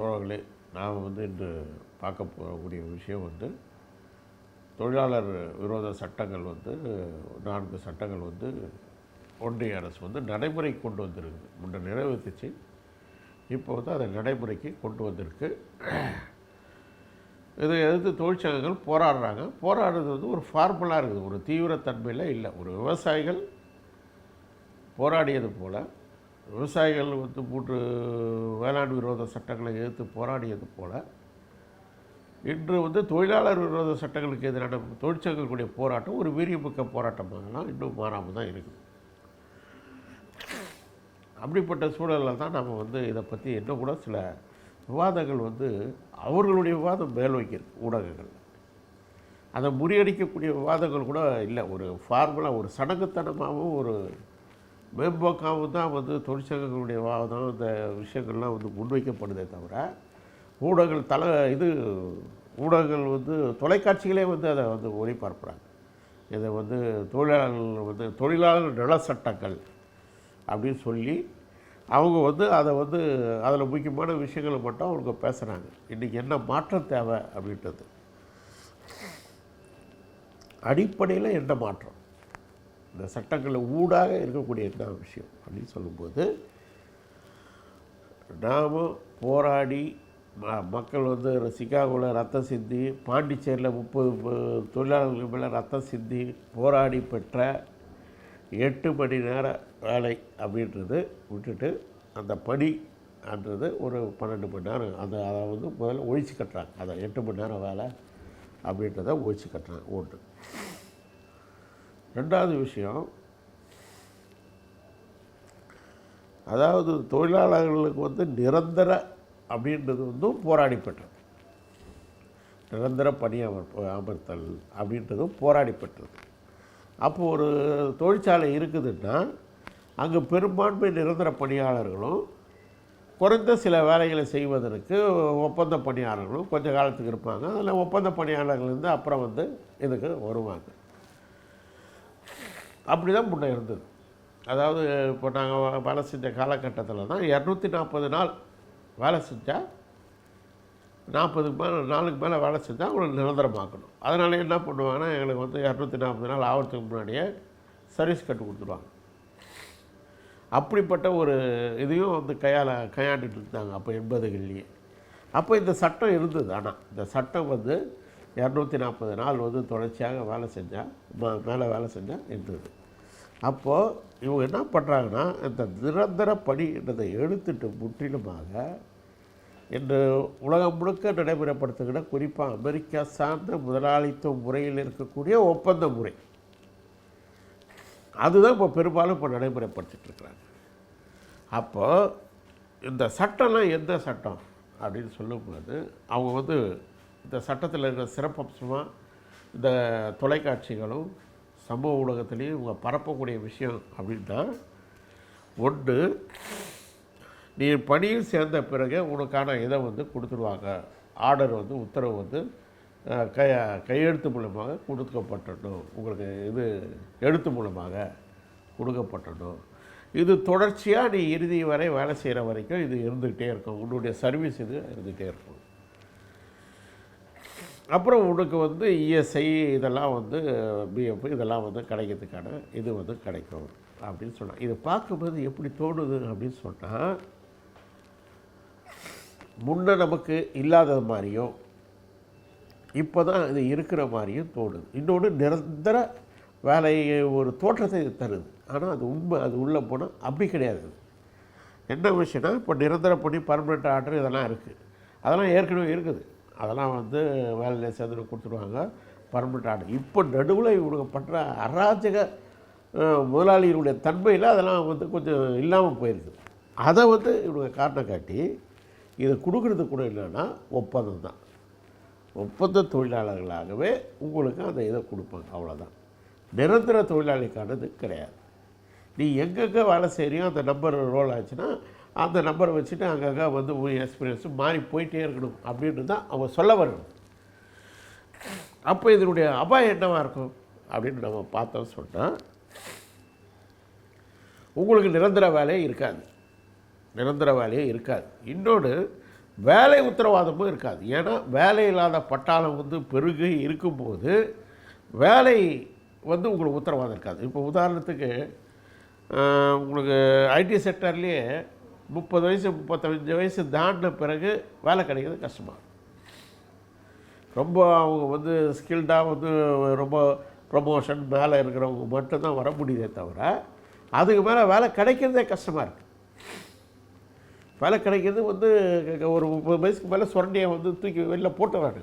தோழர்களே நாம் வந்து இன்று பார்க்க போகக்கூடிய விஷயம் வந்து தொழிலாளர் விரோத சட்டங்கள் வந்து நான்கு சட்டங்கள் வந்து ஒன்றிய அரசு வந்து நடைமுறை கொண்டு வந்திருக்கு. முன்ன நிறைவேற்றிச்சு. இப்போ வந்து அதை நடைமுறைக்கு கொண்டு வந்திருக்கு. இதை எதிர்த்து தொழிற்சங்கங்கள் போராடுறாங்க. போராடுறது வந்து ஒரு ஃபார்முலாக இருக்குது. ஒரு தீவிரத்தன்மையில் இல்லை. ஒரு விவசாயிகள் போராடியது போல் விவசாயிகள் வந்து மூன்று வேளாண் விரோத சட்டங்களை எதிர்த்து போராடியது போல் இன்று வந்து தொழிலாளர் விரோத சட்டங்களுக்கு எதிரான தொழிற்சங்கங்களுடைய போராட்டம் ஒரு வீரியமிக்க போராட்டமாகலாம் இன்னும் மாறாமல் தான் இருக்குது. அப்படிப்பட்ட சூழலில் தான் நம்ம வந்து இதை பற்றி இன்னும் கூட சில விவாதங்கள் வந்து அவர்களுடைய விவாதம் மேல் வைக்கிறது ஊடகங்கள் அதை முறியடிக்கக்கூடிய விவாதங்கள் கூட இல்லை ஒரு ஃபார்முலா ஒரு சடங்குத்தனமாகவும் ஒரு மேம்போக்காகவும் தான் வந்து தொழிற்சங்கங்களுடைய தான் இந்த விஷயங்கள்லாம் வந்து முன்வைக்கப்படுதே தவிர ஊடகங்கள் தலை இது ஊடகங்கள் வந்து தொலைக்காட்சிகளே வந்து அதை வந்து ஒளிபரப்புகிறாங்க இதை வந்து தொழிலாளர்கள் வந்து தொழிலாளர் நல சட்டங்கள் அப்படின்னு சொல்லி அவங்க வந்து அதை வந்து அதில் முக்கியமான விஷயங்களை மட்டும் அவங்க பேசுகிறாங்க இன்றைக்கி என்ன மாற்றம் தேவை அப்படின்றது. அடிப்படையில் என்ன மாற்றம்? இந்த சட்டங்களில் ஊடாக இருக்கக்கூடிய என்ன விஷயம் அப்படின்னு சொல்லும்போது நாம் போராடி ம- மக்கள் வந்து சிகாகோவில் ரத்தம் சிந்தி பாண்டிச்சேரியில் முப்பது தொழிலாளர்கள் மேலே ரத்தம் சிந்தி போராடி பெற்ற எட்டு மணி நேர வேலை அப்படின்றது விட்டுட்டு அந்த பணி அன்றது ஒரு பன்னெண்டு மணி நேரம். அந்த அதை வந்து முதல்ல ஒழிச்சு கட்டுறாங்க. அதை எட்டு மணி நேரம் வேலை அப்படின்றத ஒழிச்சு கட்டுறாங்க ஒன்று ரெண்டாவது விஷயம் அதாவது தொழிலாளர்களுக்கு வந்து நிரந்தர அப்படின்றது வந்து போராடி பெற்றது நிரந்தர பணி அமர் அமர்த்தல் அப்படின்றதும் போராடி பெற்றது அப்போ ஒரு தொழிற்சாலை இருக்குதுன்னா அங்கே பெரும்பான்மை நிரந்தர பணியாளர்களும் குறைந்த சில வேலைகளை செய்வதற்கு ஒப்பந்த பணியாளர்களும் கொஞ்ச காலத்துக்கு இருப்பாங்க. அதில் ஒப்பந்த பணியாளர்கள் இருந்து அப்புறம் வந்து இதுக்கு வருவாங்க. அப்படி தான் முன்னே இருந்தது. அதாவது இப்போ நாங்கள் வேலை செஞ்ச காலகட்டத்தில் தான் இரநூத்தி நாற்பது நாள் வேலை செஞ்சால் நாற்பதுக்கு மேலே நாளுக்கு மேலே வேலை செஞ்சால் அவங்களை நிரந்தரமாக்கணும். அதனால என்ன பண்ணுவாங்கன்னா எங்களுக்கு வந்து இரநூத்தி நாற்பது நாள் ஆகிறதுக்கு முன்னாடியே சர்வீஸ் கட்டு கொடுத்துருவாங்க. அப்படிப்பட்ட ஒரு இதையும் வந்து கையால் கையாண்டுட்டு இருந்தாங்க. அப்போ எண்பதுகள்லேயே. அப்போ இந்த சட்டம் இருந்தது. ஆனால் இந்த சட்டம் வந்து இரநூத்தி நாற்பது நாள் வந்து தொடர்ச்சியாக வேலை செஞ்சால் மேலே வேலை செஞ்சால் இருந்தது. அப்போது இவங்க என்ன பண்ணுறாங்கன்னா இந்த நிரந்தர பணின்றதை எடுத்துட்டு முற்றிலுமாக இன்று உலகம் முழுக்க நடைமுறைப்படுத்துகிற குறிப்பாக அமெரிக்கா சார்ந்த முதலாளித்துவ முறையில் இருக்கக்கூடிய ஒப்பந்த முறை. அதுதான் இப்போ பெரும்பாலும் இப்போ நடைமுறைப்படுத்திட்டுருக்குறாங்க அப்போது இந்த சட்டம்லாம் எந்த சட்டம் அப்படின்னு சொல்லும்போது அவங்க வந்து இந்த சட்டத்தில் இருக்கிற சிறப்பம்சமாக இந்த தொலைக்காட்சிகளும் சமூக ஊடகத்துலேயும் இவங்க பரப்பக்கூடிய விஷயம் அப்படின்னா ஒன்று நீ பணியில் சேர்ந்த பிறகு உனக்கான இதை வந்து கொடுத்துருவாங்க. ஆர்டர் வந்து உத்தரவு வந்து கை கையெழுத்து மூலமாக கொடுக்கப்பட்டணும் உங்களுக்கு இது எழுத்து மூலமாக கொடுக்கப்பட்டணும் இது தொடர்ச்சியாக நீ இறுதி வரை வேலை செய்கிற வரைக்கும் இது இருந்துக்கிட்டே இருக்கும். உன்னுடைய சர்வீஸ் இது இருந்துகிட்டே இருக்கும். அப்புறம் உனக்கு வந்து இஎஸ்ஐ இதெல்லாம் வந்து பிஎஃப் இதெல்லாம் வந்து கிடைக்கிறதுக்கான இது வந்து கிடைக்கும் அப்படின்னு சொன்னான் இதை பார்க்கும்போது எப்படி தோணுது அப்படின்னு சொன்னால் முன்ன நமக்கு இல்லாதது மாதிரியும் இப்போ தான் இது இருக்கிற மாதிரியும் தோணுது. இன்னொன்று நிரந்தர வேலையை ஒரு தோற்றத்தை இது தருது. ஆனால் அது உண்மை அது உள்ளே போனால் அப்படி கிடையாது. என்ன விஷயம்னா இப்போ நிரந்தர பண்ணி பர்மனெண்ட் ஆர்டர் இதெல்லாம் இருக்குது அதெல்லாம் ஏற்கனவே இருக்குது. அதெல்லாம் வந்து வேலையில் சேர்ந்து கொடுத்துருவாங்க. Permanent order. இப்போ நடுவில் இவங்க பண்ணுற அராஜக முதலாளிகளுடைய தன்மையில் அதெல்லாம் வந்து கொஞ்சம் இல்லாமல் போயிருக்கு அதை வந்து இவங்க காரணம் காட்டி இதை கொடுக்குறது கூட என்னென்னா ஒப்பந்தம் தான். ஒப்பந்த தொழிலாளர்களாகவே உங்களுக்கு அந்த இதை கொடுப்பாங்க அவ்வளோதான் நிரந்தர தொழிலாளிக்கானது கிடையாது. நீ எங்கெங்கே வேலை செய்கிறியோ அந்த நம்பர் ரோல் ஆச்சுன்னா அந்த நம்பரை வச்சுட்டு அங்கங்கே வந்து உன் எக்ஸ்பீரியன்ஸ் மாறி போயிட்டே இருக்கணும் அப்படின்னு தான் அவன் சொல்ல வரணும். அப்போ இதனுடைய அபாயம் என்னவாக இருக்கும் அப்படின்னு நம்ம பார்த்தோம் சொன்னால் உங்களுக்கு நிரந்தர வேலையே இருக்காது. நிரந்தர வேலையே இருக்காது. இன்னொன்று வேலை உத்தரவாதமும் இருக்காது. ஏன்னா வேலை இல்லாத பட்டாளம் வந்து பெருகி இருக்கும்போது வேலை வந்து உங்களுக்கு உத்தரவாதம் இருக்காது. இப்போ உதாரணத்துக்கு உங்களுக்கு ஐடி செக்டர்லேயே முப்பது வயசு முப்பத்தஞ்சு வயசு தாண்டின பிறகு வேலை கிடைக்கிறது கஷ்டமாக ரொம்ப அவங்க வந்து ஸ்கில்டாக வந்து ரொம்ப ப்ரமோஷன் மேலே இருக்கிறவங்க மட்டும்தான் வர முடியுதே தவிர அதுக்கு மேலே வேலை கிடைக்கிறதே கஷ்டமாக இருக்குது வேலை கிடைக்கிறது வந்து ஒரு முப்பது வயசுக்கு மேலே சுரண்டியை வந்து தூக்கி வெளில போட்டுறாங்க.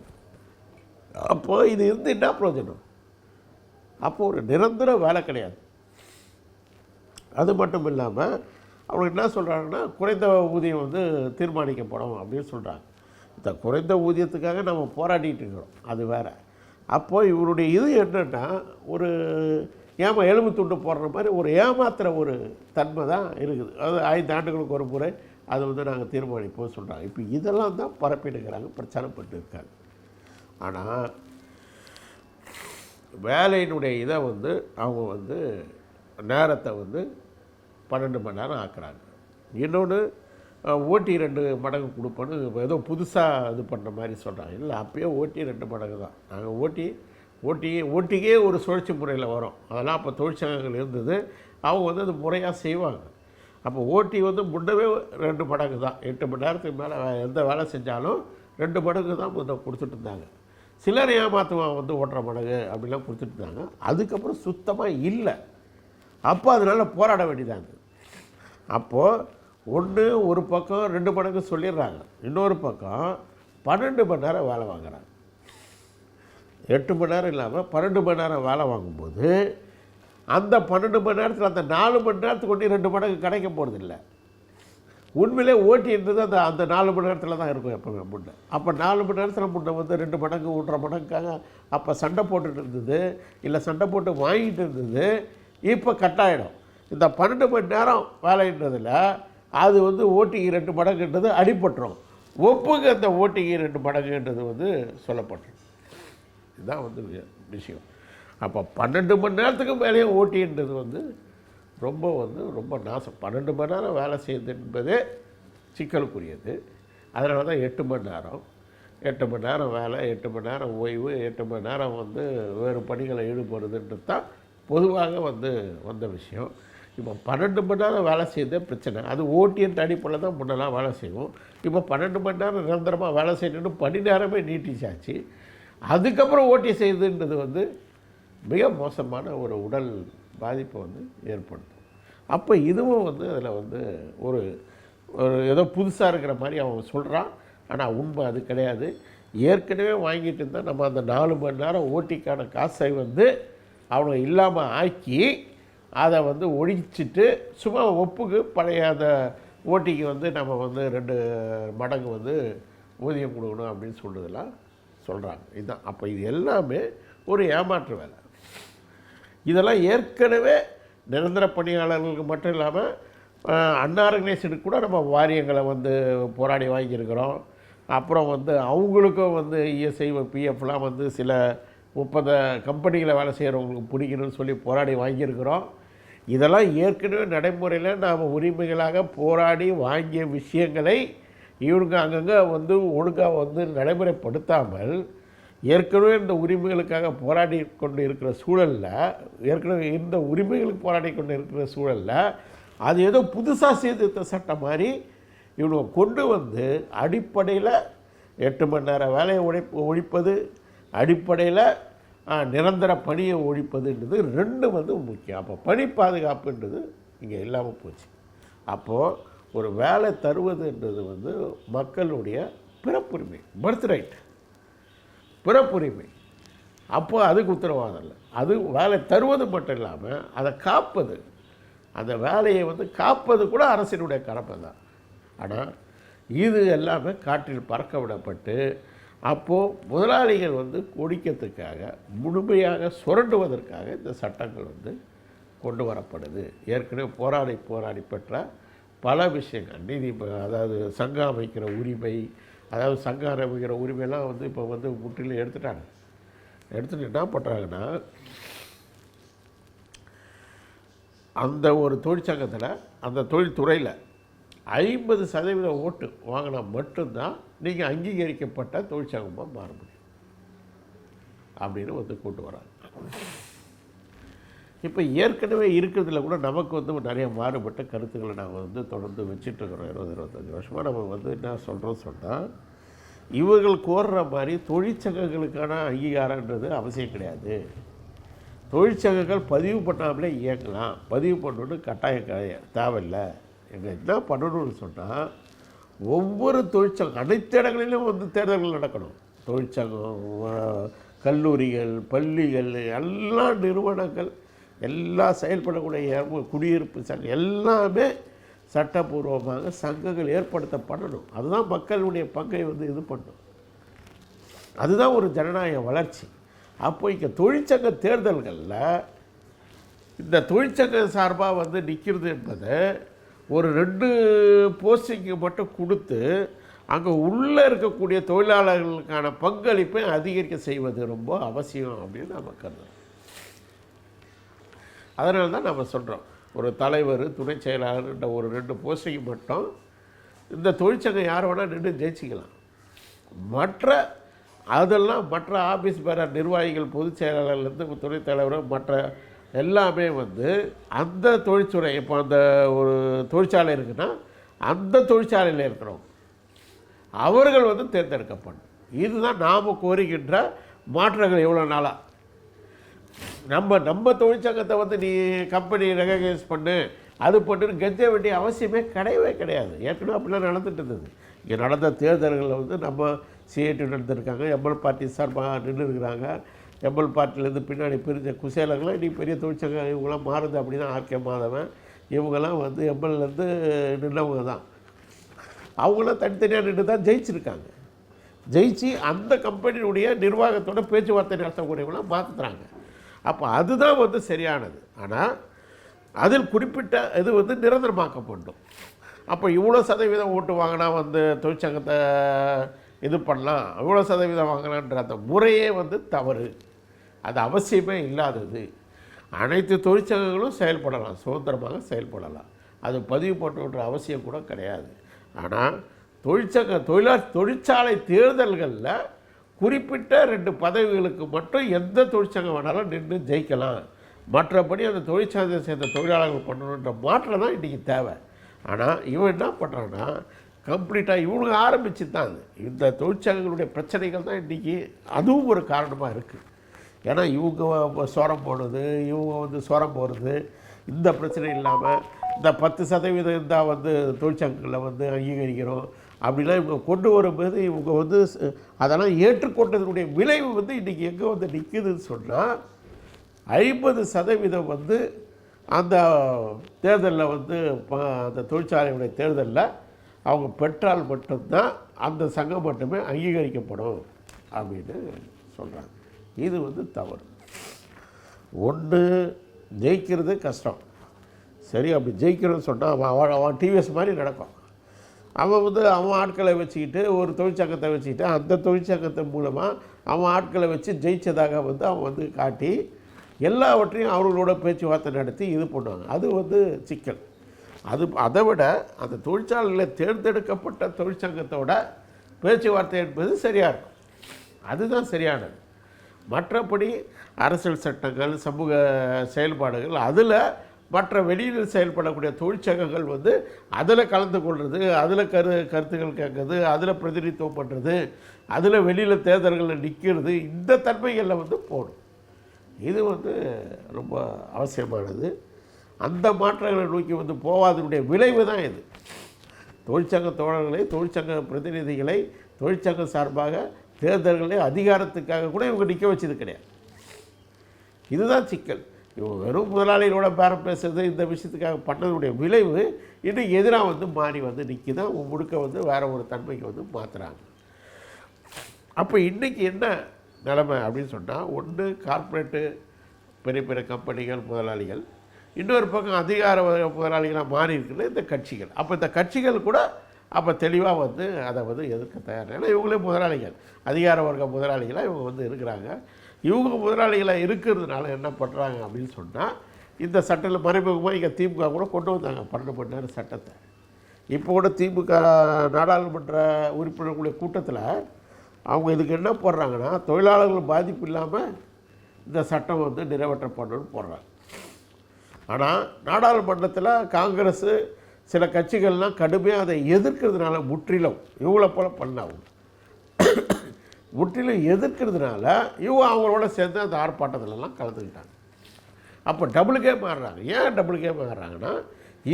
அப்போ இது இருந்து என்ன பிரயோஜனம்? அப்போது ஒரு நிரந்தர வேலை கிடையாது. அது மட்டும் இல்லாமல் அவங்க என்ன சொல்கிறாங்கன்னா குறைந்த ஊதியம் வந்து தீர்மானிக்கப்படும் அப்படின்னு சொல்கிறாங்க இந்த குறைந்த ஊதியத்துக்காக நம்ம போராடிட்டு இருக்கிறோம். அது வேறு. அப்போது இவருடைய இது என்னென்னா ஒரு ஏமா எலும்பு துண்டு போடுற மாதிரி ஒரு ஏமாத்துகிற ஒரு தன்மை தான் இருக்குது. அது ஐந்து ஆண்டுகளுக்கு ஒரு முறை அதை வந்து நாங்கள் தீர்மானிப்போம் சொல்கிறாங்க இப்போ இதெல்லாம் தான் பரப்பிடுக்கிறாங்க பிரச்சாரம் பண்ணியிருக்காங்க ஆனால் வேலையினுடைய இதை வந்து அவங்க வந்து நேரத்தை வந்து பன்னெண்டு மணி நேரம் ஆக்குறாங்க. இன்னொன்று ஓட்டி ரெண்டு மடங்கு கொடுப்போன்னு ஏதோ புதுசாக இது பண்ணுற மாதிரி சொல்கிறாங்க இல்லை அப்பயே ஓட்டி ரெண்டு மடங்கு தான். நாங்கள் ஓட்டி ஓட்டி ஓட்டிக்கே ஒரு சுழற்சி முறையில் வரும். அதெல்லாம் அப்போ தொழிற்சங்கங்கள் இருந்தது. அவங்க வந்து அது முறையாக செய்வாங்க. அப்போ ஓட்டி வந்து முன்னவே ரெண்டு மடங்கு தான். எட்டு மணி நேரத்துக்கு மேலே எந்த வேலை செஞ்சாலும் ரெண்டு மடங்கு தான் முன்ன கொடுத்துட்டு இருந்தாங்க. சிலர் ஏமாத்துவான் வந்து ஓட்டுற மடங்கு அப்படிலாம் கொடுத்துட்டு இருந்தாங்க. அதுக்கப்புறம் சுத்தமாக இல்லை. அப்போ அதனால் போராட வேண்டியதாக இருக்குது அப்போது ஒன்று ஒரு பக்கம் ரெண்டு மடங்கு சொல்லிடுறாங்க. இன்னொரு பக்கம் பன்னெண்டு மணி நேரம் வேலை வாங்குறாங்க. எட்டு மணி நேரம் இல்லாமல் பன்னெண்டு மணி நேரம் வேலை வாங்கும்போது அந்த பன்னெண்டு மணி நேரத்தில் அந்த நாலு மணி நேரத்துக்கு ஒட்டி ரெண்டு மடங்கு கிடைக்க போகிறதில்ல உண்மையிலே ஓட்டின்றது அந்த அந்த நாலு மணி நேரத்தில் தான் இருக்கும் எப்போவுமே முன்ன அப்போ நாலு மணி நேரத்தில் முன்ன வந்து ரெண்டு மடங்கு ஒன்றரை மடங்குக்காக அப்போ சண்டை போட்டுட்டு இருந்தது. இல்லை சண்டை போட்டு வாங்கிட்டு இருந்தது. இப்போ கட்டாயிடும். இந்த பன்னெண்டு மணி நேரம் வேலைன்றதில் அது வந்து ஓட்டிங் ரெண்டு மடங்குன்றது அடிபட்டுரும். ஒப்புக்கு அந்த ஓட்டிங்கி ரெண்டு மடங்குன்றது வந்து சொல்லப்பட்டுரும். இதுதான் வந்து விஷயம். அப்போ பன்னெண்டு மணி நேரத்துக்கு மேலேயும் ஓட்டின்றது வந்து ரொம்ப வந்து ரொம்ப நாசம். பன்னெண்டு மணி நேரம் வேலை செய்யுது என்பதே சிக்கலுக்குரியது. அதனால தான் எட்டு மணி நேரம். எட்டு மணி நேரம் வேலை எட்டு மணி நேரம் ஓய்வு எட்டு மணி நேரம் வந்து வேறு பணிகளை ஈடுபடுதுன்றது தான் பொதுவாக வந்து வந்த விஷயம் இப்போ பன்னெண்டு மணி நேரம் வேலை செய்யறதே பிரச்சனை. அது ஓட்டியின் அடிப்படையில் தான் முன்னெல்லாம் வேலை செய்வோம். இப்போ பன்னெண்டு மணி நேரம் நிரந்தரமாக வேலை செய்யணும்னு பணி நேரமே நீட்டிச்சாச்சு. அதுக்கப்புறம் ஓட்டி செய்யுதுன்றது வந்து மிக மோசமான ஒரு உடல் பாதிப்பை வந்து ஏற்படுத்தும். அப்போ இதுவும் வந்து அதில் வந்து ஒரு ஒரு ஏதோ புதுசாக இருக்கிற மாதிரி அவன் சொல்கிறான். ஆனால் உண்மை அது கிடையாது. ஏற்கனவே வாங்கிட்டு இருந்தால் நம்ம அந்த நாலு மணி நேரம் ஓட்டிக்கான காசை வந்து அவனை இல்லாமல் ஆக்கி அதை வந்து ஒழிச்சிட்டு சும்மா ஒப்புக்கு பழைய அந்த ஓட்டிக்கு வந்து நம்ம வந்து ரெண்டு மடங்கு வந்து ஊதியம் கொடுக்கணும் அப்படின்னு சொல்றதெல்லாம் சொல்கிறாங்க இதுதான். அப்போ இது எல்லாமே ஒரு ஏமாற்று வேலை. இதெல்லாம் ஏற்கனவே நிரந்தர பணியாளர்களுக்கு மட்டும் இல்லாமல் அண்ணா கூட நம்ம வாரியங்களை வந்து போராடி வாங்கியிருக்கிறோம். அப்புறம் வந்து அவங்களுக்கும் வந்து இஎஸ்ஐ பிஎஃப்லாம் வந்து சில முப்பது கம்பெனியில் வேலை செய்கிறவங்களுக்கு பிடிக்கணும்னு சொல்லி போராடி வாங்கியிருக்கிறோம். இதெல்லாம் ஏற்கனவே நடைமுறையில் நாம் உரிமைகளாக போராடி வாங்கிய விஷயங்களை இவங்க அங்கங்கே வந்து ஒழுங்காக வந்து நடைமுறைப்படுத்தாமல் ஏற்கனவே இந்த உரிமைகளுக்காக போராடி கொண்டு இருக்கிற சூழலில் ஏற்கனவே இந்த உரிமைகளுக்கு போராடி கொண்டு இருக்கிற சூழலில் அது ஏதோ புதுசாக சீர்திருத்த சட்டம் மாதிரி இவங்க கொண்டு வந்து அடிப்படையில் எட்டு மணி நேரம் வேலையை உழைப்பு ஒழிப்பது அடிப்படையில் நிரந்தர பணியை ஒழிப்பதுன்றது ரெண்டு வந்து முக்கியம். அப்போ பணி பாதுகாப்புன்றது இங்கே இல்லாமல் போச்சு. அப்போது ஒரு வேலை தருவதுன்றது வந்து மக்களுடைய பிறப்புரிமை பர்த் ரைட் பிறப்புரிமை. அப்போ அதுக்கு உத்தரவாதம் இல்லை. அது வேலை தருவது மட்டும் இல்லாமல் அதை காப்பது அந்த வேலையை வந்து காப்பது கூட அரசினுடைய கடமை தான். ஆனால் இது எல்லாமே காற்றில் பறக்க விடப்பட்டு அப்போது முதலாளிகள் வந்து ஒழிக்கிறதுக்காக முழுமையாக சுரண்டுவதற்காக இந்த சட்டங்கள் வந்து கொண்டு வரப்படுது. ஏற்கனவே போராடி போராடி பெற்ற பல விஷயங்கள். நீதி அதாவது சங்கம் அமைக்கிற உரிமை அதாவது சங்கம் அமைக்கிற உரிமையெல்லாம் வந்து இப்போ வந்து முற்றிலும் எடுத்துட்டாங்க. எடுத்துட்டு என்ன பண்ணுறாங்கன்னா அந்த ஒரு தொழிற்சங்கத்தில் அந்த தொழில்துறையில் ஐம்பது சதவீத ஓட்டு வாங்கினா மட்டும்தான் நீங்கள் அங்கீகரிக்கப்பட்ட தொழிற்சங்கமாக மாற முடியும். அப்படின்னு வந்து கொண்டு வராங்க. இப்போ ஏற்கனவே இருக்கிறதுல கூட நமக்கு வந்து நிறைய மாறுபட்ட கருத்துக்களை நாங்கள் வந்து தொடர்ந்து வச்சிட்ருக்கிறோம் இருபது இருபத்தஞ்சி வருஷமாக நம்ம வந்து என்ன சொல்கிறோம் சொன்னால் இவர்கள் கோர்ற மாதிரி தொழிற்சங்கங்களுக்கான அங்கீகாரன்றது அவசியம் கிடையாது. தொழிற்சங்கங்கள் பதிவு பண்ணாமலே இயக்கலாம் பதிவு பண்ணணுன்னு கட்டாயம் கிடையாது. தேவையில்லை. எங்கள் என்ன பண்ணணும்னு சொன்னால் ஒவ்வொரு தொழிற்சங்கம் அனைத்து இடங்களிலும் வந்து தேர்தல்கள் நடக்கணும். தொழிற்சங்கம் கல்லூரிகள் பள்ளிகள் எல்லா நிறுவனங்கள் எல்லாம் செயல்படக்கூடிய குடியிருப்பு சங்கம் எல்லாமே சட்டபூர்வமாக சங்கங்கள் ஏற்படுத்தப்படணும். அதுதான் மக்களுடைய பங்கை வந்து இது பண்ணும். அதுதான் ஒரு ஜனநாயக வளர்ச்சி. அப்போ இங்கே தொழிற்சங்க தேர்தல்களில் இந்த தொழிற்சங்க சார்பாக வந்து நிற்கிறது என்பது ஒரு ரெண்டு போஸ்டிங்கு மட்டும் கொடுத்து அங்கே உள்ளே இருக்கக்கூடிய தொழிலாளர்களுக்கான பங்களிப்பை அதிகரிக்க செய்வது ரொம்ப அவசியம் அப்படின்னு நம்ம கருதுறோம். அதனால தான் நம்ம சொல்கிறோம் ஒரு தலைவர் துணை செயலாளர்ன்ற ஒரு ரெண்டு போஸ்டிங் மட்டும் இந்த தொழிற்சங்கம் யார் வேணால் நின்று ஜெயிச்சிக்கலாம். மற்ற அதெல்லாம் மற்ற ஆஃபீஸ் பேர நிர்வாகிகள் பொதுச் செயலாளர்லேருந்து துணைத் தலைவர் மற்ற எல்லாமே வந்து அந்த தொழிற்துறை இப்போ அந்த ஒரு தொழிற்சாலை இருக்குன்னா அந்த தொழிற்சாலையில் இருக்கிறோம். அவர்கள் வந்து தேர்ந்தெடுக்கப்படும் இதுதான் நாம் கோருகின்ற மாற்றங்கள் எவ்வளோ நாளாக நம்ம நம்ம தொழிற்சங்கத்தை வந்து நீ கம்பெனி ரெகனைஸ் பண்ணு அது பண்ணுன்னு கெஞ்ச வேண்டிய அவசியமே கிடையவே கிடையாது. ஏற்கனவே அப்படிலாம் நடந்துட்டு இருந்தது. இங்கே நடந்த தேர்தல்களில் வந்து நம்ம சிஐடி நடந்திருக்காங்க எம்எல் பார்ட்டி சார்பாக நின்று இருக்கிறாங்க எம்எல் பார்ட்டிலேருந்து பின்னாடி பிரிஞ்ச குசேலங்களாம் இன்றைக்கி பெரிய தொழிற்சங்கம் இவங்களாம் மாறுது அப்படின்னா ஆர்கே மாதவன். இவங்கெல்லாம் வந்து எம்எல்லேருந்து நின்றவங்க தான். அவங்களாம் தனித்தனியாக நின்று தான் ஜெயிச்சிருக்காங்க. ஜெயிச்சு அந்த கம்பெனியுடைய நிர்வாகத்தோட பேச்சுவார்த்தை நடத்தக்கூடியவங்களாம் மாற்றுறாங்க அப்போ அதுதான் வந்து சரியானது. ஆனால் அதில் குறிப்பிட்ட இது வந்து நிரந்தரமாக்கப்படும். அப்போ இவ்வளோ சதவீதம் ஓட்டு வாங்கினா வந்து தொழிற்சங்கத்தை இது பண்ணலாம் இவ்வளோ சதவீதம் வாங்கலான்ற அந்த முறையே வந்து தவறு. அது அவசியமே இல்லாதது. அனைத்து தொழிற்சங்கங்களும் செயல்படலாம் சுதந்திரமாக செயல்படலாம். அது பதிவு பண்ணுன்ற அவசியம் கூட கிடையாது. ஆனால் தொழிற்சங்க தொழிலா தொழிற்சாலை தேர்தல்களில் குறிப்பிட்ட ரெண்டு பதவிகளுக்கு மட்டும் எந்த தொழிற்சங்கம் வேணாலும் நின்று ஜெயிக்கலாம். மற்றபடி அந்த தொழிற்சாலையை சேர்ந்த தொழிலாளர்கள் பண்ணணுன்ற மாற்றம் தான் இன்றைக்கி தேவை. ஆனால் இவன் என்ன பண்ணுறான்னா கம்ப்ளீட்டாக இவனுங்க ஆரம்பிச்சு தான் அது. இந்த தொழிற்சங்கங்களுடைய பிரச்சனைகள் தான் இன்றைக்கி அதுவும் ஒரு காரணமாக இருக்குது ஏன்னா இவங்க சோரம் போடுறது இவங்க வந்து சோரம் போடுறது இந்த பிரச்சனை இல்லாமல் இந்த பத்து சதவீதம் இருந்தால் வந்து தொழிற்சங்கங்களை வந்து அங்கீகரிக்கிறோம் அப்படிலாம் இவங்க கொண்டு வரும்போது இவங்க வந்து அதெல்லாம் ஏற்றுக்கொண்டதனுடைய விளைவு வந்து இன்றைக்கி எங்கே வந்து நிற்குதுன்னு சொன்னால் ஐம்பது சதவீதம் வந்து அந்த தேர்தலில் வந்து ப- அந்த தொழிற்சாலையுடைய தேர்தலில் அவங்க பெற்றால் மட்டும்தான் அந்த சங்கம் மட்டுமே அங்கீகரிக்கப்படும் அப்படின்னு சொல்கிறாங்க இது வந்து தவறு. ஒன்று ஜெயிக்கிறது கஷ்டம். சரி அப்படி ஜெயிக்கிறதுன்னு சொன்னால் அவன் அவன் அவன் டிவிஎஸ் மாதிரி நடக்கும். அவன் வந்து அவன் ஆட்களை வச்சுக்கிட்டு ஒரு தொழிற்சங்கத்தை வச்சுக்கிட்டு அந்த தொழிற்சங்கத்தின் மூலமாக அவன் ஆட்களை வச்சு ஜெயிச்சதாக வந்து அவன் வந்து காட்டி எல்லாவற்றையும் அவர்களோட பேச்சுவார்த்தை நடத்தி இது பண்ணுவாங்க. அது வந்து சிக்கல். அது அதை விட அந்த தொழிற்சாலையில் தேர்ந்தெடுக்கப்பட்ட தொழிற்சங்கத்தோட பேச்சுவார்த்தை என்பது சரியாக இருக்கும். அதுதான் சரியானது. மற்றபடி அரசியல் சட்டங்கள் சமூக செயல்பாடுகள் அதில் மற்ற வெளியில் செயல்படக்கூடிய தொழிற்சங்கங்கள் வந்து அதில் கலந்து கொள்வது அதில் கரு கருத்துக்கள் கேட்குறது அதில் பிரதிநிதித்துவம் பண்ணுறது அதில் வெளியில் தேர்தல்களில் நிற்கிறது இந்த தன்மைகளில் வந்து போடும். இது வந்து ரொம்ப அவசியமானது. அந்த மாற்றங்களை நோக்கி வந்து போவாதனுடைய விளைவு தான் இது. தொழிற்சங்க தோழர்களை தொழிற்சங்க பிரதிநிதிகளை தொழிற்சங்கம் சார்பாக தேர்தல்களே அதிகாரத்துக்காக கூட இவங்க நிற்க வச்சது கிடையாது. இதுதான் சிக்கல். இவங்க வெறும் முதலாளிகளோட பேரம் பேசுறது இந்த விஷயத்துக்காக பண்ணதுடைய விளைவு இன்னும் எதிராக வந்து மாறி வந்து நிற்கிதான் முழுக்க வந்து வேறு ஒரு தன்மைக்கு வந்து மாற்றுறாங்க அப்போ இன்றைக்கி என்ன நிலமை அப்படின்னு சொன்னால் ஒன்று கார்ப்பரேட்டு பெரிய பெரிய கம்பெனிகள் முதலாளிகள் இன்னொரு பக்கம் அதிகார முதலாளிகளாக மாறி இருக்கிறது இந்த கட்சிகள். அப்போ இந்த கட்சிகள் கூட அப்போ தெளிவாக வந்து அதை வந்து எதிர்க்க தயார். ஏன்னா இவங்களே முதலாளிகள். அதிகார வர்க்க முதலாளிகளாக இவங்க வந்து இருக்கிறாங்க. இவங்க முதலாளிகளாக இருக்கிறதுனால என்ன பண்ணுறாங்க அப்படின்னு சொன்னால் இந்த சட்டத்தில் மறைமுகமாக இங்கே திமுக கூட கொண்டு வந்தாங்க பன்னெண்டு மணி நேரம் சட்டத்தை. இப்போ கூட திமுக நாடாளுமன்ற உறுப்பினர்களுடைய கூட்டத்தில் அவங்க இதுக்கு என்ன போடுறாங்கன்னா தொழிலாளர்கள் பாதிப்பு இல்லாமல் இந்த சட்டம் வந்து நிறைவேற்றப்படணும்னு போடுறாங்க. ஆனால் நாடாளுமன்றத்தில் காங்கிரஸு சில கட்சிகள்லாம் கடுமையாக அதை எதிர்க்கிறதுனால முற்றிலும் இவங்கள போல பண்ணாங்க முற்றிலும் எதிர்க்கிறதுனால இவங்க அவங்களோட சேர்ந்து அந்த ஆர்ப்பாட்டத்திலலாம் கலந்துக்கிட்டாங்க. அப்போ டபுள் கேம் ஆடுறாங்க. ஏன் டபுள் கேம் ஆடுறாங்கன்னா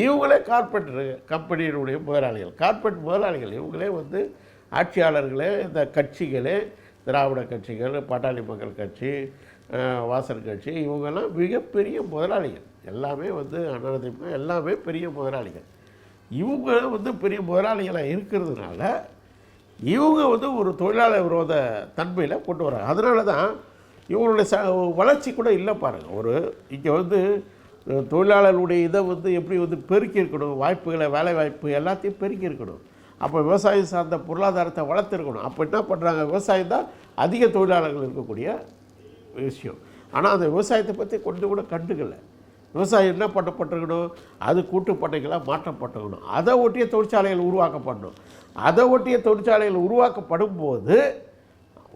இவங்களே கார்பரேட் கம்பெனியினுடைய முதலாளிகள். கார்பரேட் முதலாளிகள் இவங்களே வந்து ஆட்சியாளர்களே இந்த கட்சிகளே திராவிட கட்சிகள் பாட்டாளி மக்கள் கட்சி வாசல் கட்சி இவங்கெல்லாம் மிகப்பெரிய முதலாளிகள். எல்லாமே வந்து அண்ணாதிமுக எல்லாமே பெரிய முதலாளிகள். இவங்க வந்து பெரிய முதலாளிகளாக இருக்கிறதுனால இவங்க வந்து ஒரு தொழிலாளர் விரோத தன்மையில் கொண்டு வராங்க. அதனால தான் இவங்களுடைய ச வளர்ச்சி கூட இல்லை பாருங்கள் ஒரு இங்கே வந்து தொழிலாளர்களுடைய இதை வந்து எப்படி வந்து பெருக்கி இருக்கணும்? வாய்ப்புகளை வேலை வாய்ப்பு எல்லாத்தையும் பெருக்கி இருக்கணும். அப்போ விவசாயம் சார்ந்த பொருளாதாரத்தை வளர்த்துருக்கணும். அப்போ என்ன பண்ணுறாங்க விவசாயம் தான் அதிக தொழிலாளர்கள் இருக்கக்கூடிய விஷயம். ஆனால் அந்த விவசாயத்தை பற்றி கொஞ்சம் கூட கண்டுக்கலை. விவசாயம் என்ன பண்ணப்பட்டிருக்கணும்? அது கூட்டு பண்ணைகளாக மாற்றப்பட்டிருக்கணும். அதை ஒட்டிய தொழிற்சாலைகள் உருவாக்கப்படணும். அதை ஒட்டிய தொழிற்சாலைகள் உருவாக்கப்படும் போது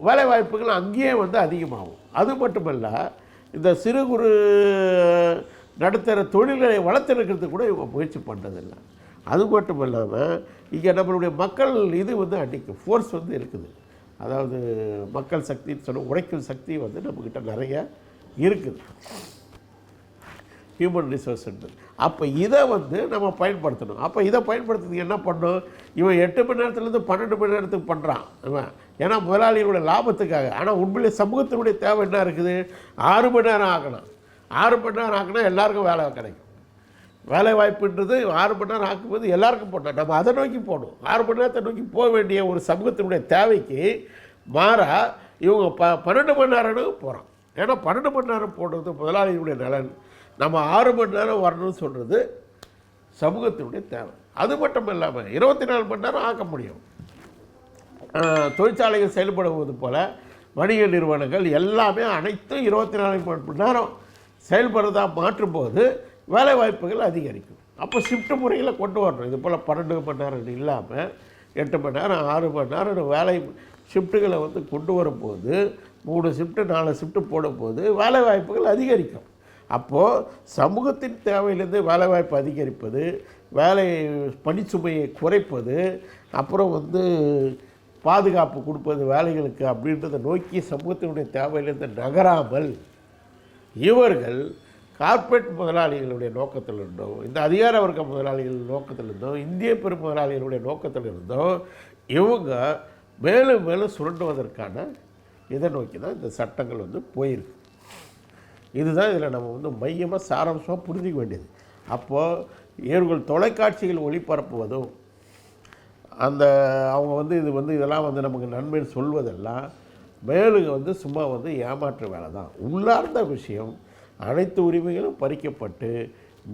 வேலைவாய்ப்புகள் அங்கேயே வந்து அதிகமாகும். அது மட்டுமல்ல இந்த சிறு குறு நடுத்தர தொழில்களை வளர்த்தெடுக்கிறதுக்கு கூட இவங்க முயற்சி பண்ணுறதில்லை அது மட்டும் இல்லாமல் இங்கே நம்மளுடைய மக்கள் இது வந்து அன்றைக்கி ஃபோர்ஸ் வந்து இருக்குது. அதாவது மக்கள் சக்தின்னு சொல்ல உழைக்கும் சக்தி வந்து நம்மக்கிட்ட நிறைய இருக்குது. ஹியூமன் ரிசோர்ஸ்ன்றது அப்போ இதை வந்து நம்ம பயன்படுத்தணும். அப்போ இதை பயன்படுத்துறதுக்கு என்ன பண்ணணும்? இவன் எட்டு மணி நேரத்துலேருந்து பன்னெண்டு மணி நேரத்துக்கு பண்ணுறான் இவன் ஏன்னா முதலாளிகளுடைய லாபத்துக்காக. ஆனால் உண்மையிலே சமூகத்தினுடைய தேவை என்ன இருக்குது? ஆறு மணி நேரம் ஆகணும். ஆறு மணி நேரம் ஆகினா எல்லாருக்கும் வேலை கிடைக்கும். வேலை வாய்ப்புன்றது ஆறு மணி நேரம் ஆக்கும்போது எல்லாருக்கும் போட்டோம் நம்ம அதை நோக்கி போகணும். ஆறு மணி நேரத்தை நோக்கி போக வேண்டிய ஒரு சமூகத்தினுடைய தேவைக்கு மாறாக இவங்க ப பன்னெண்டு மணி நேரம்னு போகிறோம் ஏன்னா பன்னெண்டு மணி நேரம் போடுறது முதலாளிகளுடைய நலன். நம்ம ஆறு மணி நேரம் வரணும்னு சொல்கிறது சமூகத்தினுடைய தேவை. அது மட்டும் இல்லாமல் இருபத்தி நாலு மணி நேரம் ஆக்க முடியும். தொழிற்சாலைகள் செயல்படுவது போல் வணிக நிறுவனங்கள் எல்லாமே அனைத்தும் இருபத்தி நாலு மணி நேரம் செயல்படுறதா மாற்றும்போது வேலை வாய்ப்புகள் அதிகரிக்கும். அப்போ ஷிஃப்ட் முறையில் கொண்டு வரணும். இது போல் பன்னெண்டு மணி நேரம் இல்லாமல் எட்டு மணி நேரம் ஆறு மணி நேரம் வேலை ஷிஃப்ட்டுகளை வந்து கொண்டு வரும்போது மூணு ஷிஃப்ட்டு நாலு ஷிஃப்ட்டு போடும்போது வேலை வாய்ப்புகள் அதிகரிக்கும். அப்போது சமூகத்தின் தேவையிலிருந்து வேலைவாய்ப்பு அதிகரிப்பது வேலை பணிச்சுமையை குறைப்பது அப்புறம் வந்து பாதுகாப்பு கொடுப்பது வேலைகளுக்கு அப்படின்றத நோக்கி சமூகத்தினுடைய தேவையிலிருந்து நகராமல் இவர்கள் கார்ப்பரேட் முதலாளிகளுடைய நோக்கத்தில் இருந்தோ இந்த அதிகார வர்க்க முதலாளிகள் நோக்கத்தில் இருந்தோ இந்திய பெரும் முதலாளிகளுடைய நோக்கத்தில் இருந்தோ இவங்க மேலும் மேலும் சுரண்டுவதற்கான இதை நோக்கி தான் இந்த சட்டங்கள் வந்து போயிருக்கு. இதுதான் இதில் நம்ம வந்து மையமாக சாரம்சமாக புரிஞ்சிக்க வேண்டியது. அப்போது இவர்கள் தொலைக்காட்சிகள் ஒளிபரப்புவதும் அந்த அவங்க வந்து இது வந்து இதெல்லாம் வந்து நமக்கு நன்மைன்னு சொல்வதெல்லாம் மேலுங்க வந்து சும்மா வந்து ஏமாற்று வேலை தான். உள்ளார்ந்த விஷயம் அனைத்து உரிமைகளும் பறிக்கப்பட்டு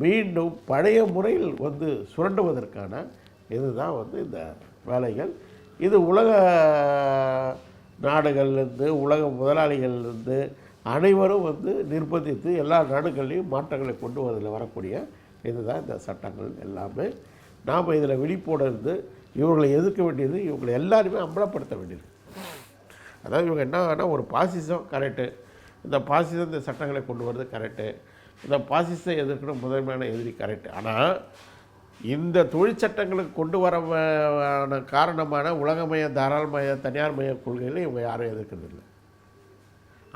மீண்டும் பழைய முறையில் வந்து சுரண்டுவதற்கான இதுதான் வந்து இந்த வேலைகள். இது உலக நாடுகள்லேருந்து உலக முதலாளிகள்லேருந்து அனைவரும் வந்து நிர்பந்தித்து எல்லா நாடுகள்லையும் மாற்றங்களை கொண்டு வரதில் வரக்கூடிய இதுதான் இந்த சட்டங்கள் எல்லாமே. நாம் இதில் விழிப்போடு இருந்து இவர்களை எதிர்க்க வேண்டியது இவங்களை எல்லாருமே அம்பலப்படுத்த வேண்டியது. அதாவது இவங்க என்ன வேணால் ஒரு பாசிசம் கரெக்டு இந்த பாசிசம் இந்த சட்டங்களை கொண்டு வரது கரெக்டு இந்த பாசிசத்தை எதிர்க்கணும் முதன்மையான எதிரி கரெக்டு ஆனால் இந்த தொழிற்சட்டங்களுக்கு கொண்டு வர காரணமான உலகமய தாராளமய தனியார் மய கொள்கைகளை இவங்க யாரும் எதிர்க்கிறது இல்லை.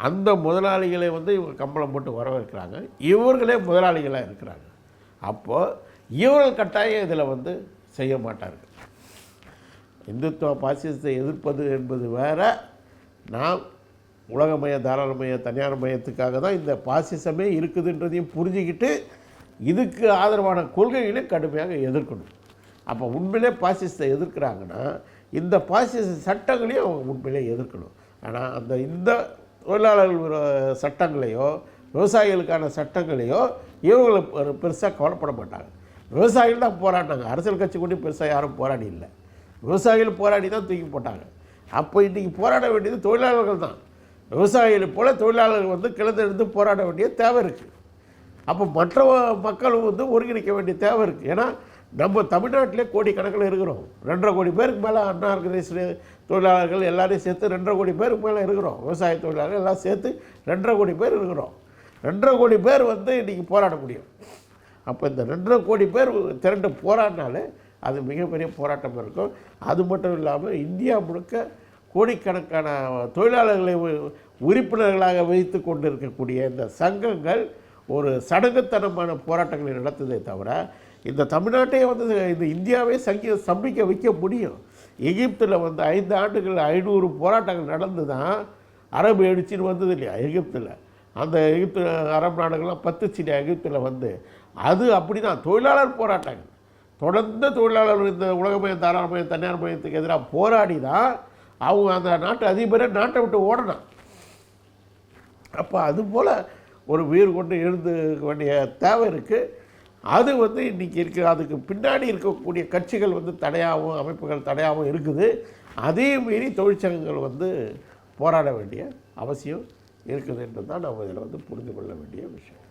அந்த முதலாளிகளை வந்து இவங்க கம்பளம் போட்டு வரவேற்கிறாங்க. இவர்களே முதலாளிகளாக இருக்கிறாங்க. அப்போது இவர்கள் கட்டாயம் இதில் வந்து செய்ய மாட்டார்கள். இந்துத்துவ பாசிசத்தை எதிர்ப்பது என்பது வேற. நாம் உலகமய தாராளமய தனியார் மயத்துக்காக தான் இந்த பாசிசமே இருக்குதுன்றதையும் புரிஞ்சுக்கிட்டு இதுக்கு ஆதரவான கொள்கைகளை கடுமையாக எதிர்க்கணும். அப்போ உண்மையிலே பாசிசத்தை எதிர்க்கிறாங்கன்னா இந்த பாசிச சட்டங்களையும் அவங்க உண்மையிலே எதிர்க்கணும். ஆனால் அந்த இந்த தொழிலாளர்கள் சட்டங்களையோ விவசாயிகளுக்கான சட்டங்களையோ இவங்களை பெருசாக கவலைப்பட மாட்டாங்க. விவசாயிகள் தான் போராடினாங்க அரசியல் கட்சி கூட பெருசாக யாரும் போராடி இல்லை. விவசாயிகள் போராடி தான் தூக்கி போட்டாங்க. அப்போ இன்றைக்கி போராட வேண்டியது தொழிலாளர்கள் தான். விவசாயிகள் போல் தொழிலாளர்கள் வந்து கிளந்தெடுத்து போராட வேண்டிய தேவை இருக்குது அப்போ மற்ற மக்களும் வந்து ஒருங்கிணைக்க வேண்டிய தேவை இருக்குது ஏன்னா நம்ம தமிழ்நாட்டிலே கோடிக்கணக்கில் இருக்கிறோம். ரெண்டரை கோடி பேருக்கு மேலே அண்ணா ஆர்கனைஸ்டு தொழிலாளர்கள் எல்லாரையும் சேர்த்து ரெண்டரை கோடி பேருக்கு மேலே இருக்கிறோம். விவசாய தொழிலாளர்கள் எல்லாம் சேர்த்து ரெண்டரை கோடி பேர் இருக்கிறோம். ரெண்டரை கோடி பேர் வந்து இன்றைக்கி போராட முடியும். அப்போ இந்த ரெண்டரை கோடி பேர் திரண்டு போராடினாலே அது மிகப்பெரிய போராட்டம் இருக்கும். அது மட்டும் இல்லாமல் இந்தியா முழுக்க கோடிக்கணக்கான தொழிலாளர்களை உறுப்பினர்களாக வைத்து கொண்டு இருக்கக்கூடிய இந்த சங்கங்கள் ஒரு சடங்குத்தனமான போராட்டங்களை நடத்துதே தவிர இந்த தமிழ்நாட்டையே வந்து இந்த இந்தியாவே சங்கி சம்பிக்க வைக்க முடியும். எகிப்தில் வந்து ஐந்து ஆண்டுகள் ஐநூறு போராட்டங்கள் நடந்து தான் அரபு எழுச்சின்னு வந்தது இல்லையா எகிப்தில்? அந்த எகிப்து அரபு நாடுகள்லாம் பத்துச்சு இல்லையா எகிப்தில் வந்து? அது அப்படி தான் தொழிலாளர் போராட்டங்கள். தொடர்ந்து தொழிலாளர்கள் இந்த உலகமயம் தாராளமயம் தனியார் மயத்துக்கு எதிராக போராடி தான் அவங்க அந்த நாட்டு அதிபரை நாட்டை விட்டு ஓடணும் அப்போ அது போல் ஒரு உயிர் கொண்டு எழுந்து வேண்டிய தேவை இருக்குது அது வந்து இன்றைக்கி இருக்கு அதுக்கு பின்னாடி இருக்கக்கூடிய கட்சிகள் வந்து தடையாகவும் அமைப்புகள் தடையாகவும் இருக்குது. அதே மீறி தொழிற்சங்கங்கள் வந்து போராட வேண்டிய அவசியம் இருக்குது என்று தான் நம்ம இதில் வந்து புரிந்து கொள்ள வேண்டிய விஷயம்.